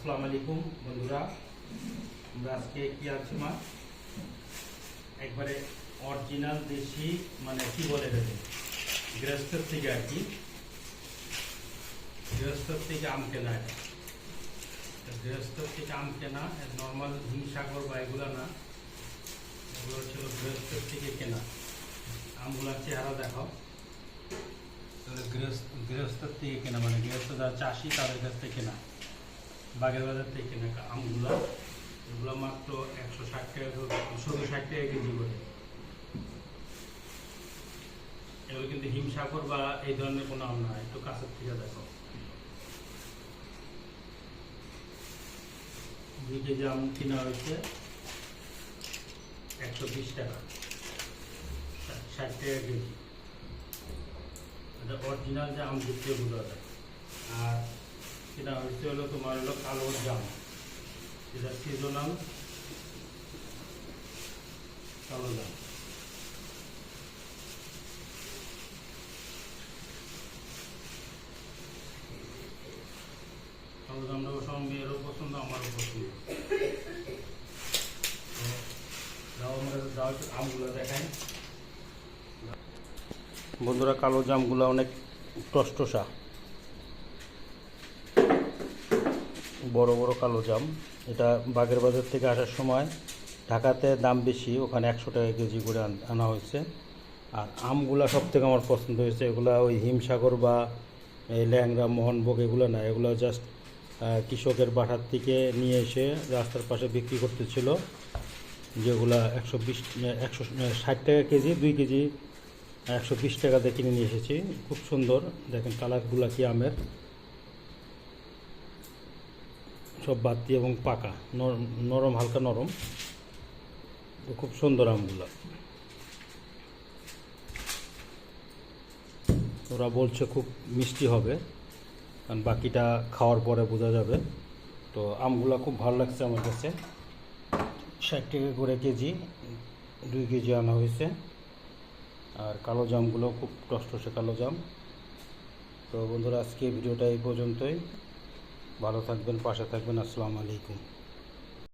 আসসালামু আলাইকুম বন্ধুরা। আমরা আজকে কি আছি মা একবারে অরিজিনাল দেশি মানে কি বলে দেবে গৃহস্থের থেকে আর কি। গৃহস্থের থেকে আম কেনা। গৃহস্থের থেকে আম কেনা নর্মাল হিমসাগর বা এগুলো না। এগুলো ছিল গৃহস্থের থেকে কেনা। আমগুলার চেহারা দেখাও। তাহলে গৃহস্থ গৃহস্থের থেকে কেনা মানে গৃহস্থ যারা চাষি, তাদের কাছ থেকে কেনা। বাগের বাজার থেকে কেনা আমগুলো এগুলো মাত্র একশো ষাট টাকা সত্তর ষাট টাকা কেজি করে এগুলো কিন্তু হিমসাগর বা এই ধরনের কোনো আম না একটু কাছের থেকে দেখো দুই কেজি আম কিনা হয়েছে একশো বিশ টাকা ষাট- টাকা কেজি অরিজিনাল যে আম দিচ্ছে বোঝা আর এটা হচ্ছে হলো তোমার হলো কালো জাম। এটা সিজনাল কালো জাম। কালো জামটা অবশ্য আমার মেয়েরও পছন্দ, আমারও পছন্দ। বন্ধুরা, কালো জামগুলো অনেক টসটসা। বড় বড় কালো জাম। এটা বাগের বাজার থেকে আসার সময় ঢাকাতে দাম বেশি, ওখানে একশো টাকা কেজি করে আনা হয়েছে। আর আমগুলা সব থেকে আমার পছন্দ হয়েছে, এগুলা ওই হিমসাগর বা এই ল্যাংরা মোহনভোগ, এগুলো না, এগুলো জাস্ট কৃষকের বাসার থেকে নিয়ে এসে রাস্তার পাশে বিক্রি করতেছিল, যেগুলা একশো বিশ, একশো, ষাট টাকা কেজি, দুই কেজি, একশো বিশ টাকাতে কিনে নিয়ে এসেছি। খুব সুন্দর, দেখেন কালারগুলা কি আমের। সব বাতি এবং পাকা নর- নরম, হালকা নরম। তো খুব সুন্দর আমগুলো। ওরা বলছে খুব মিষ্টি হবে, কারণ বাকিটা খাওয়ার পরে বোঝা যাবে। তো আমগুলো খুব ভালো লাগছে আমার কাছে। ষাট টাকা করে কেজি, দুই কেজি আনা হয়েছে। আর কালো জামগুলো খুব টসটসে কালো জাম। তো বন্ধুরা, আজকে ভিডিওটা এই পর্যন্তই। ভালো থাকবেন পাশে থাকবেন আসসালামু আলাইকুম।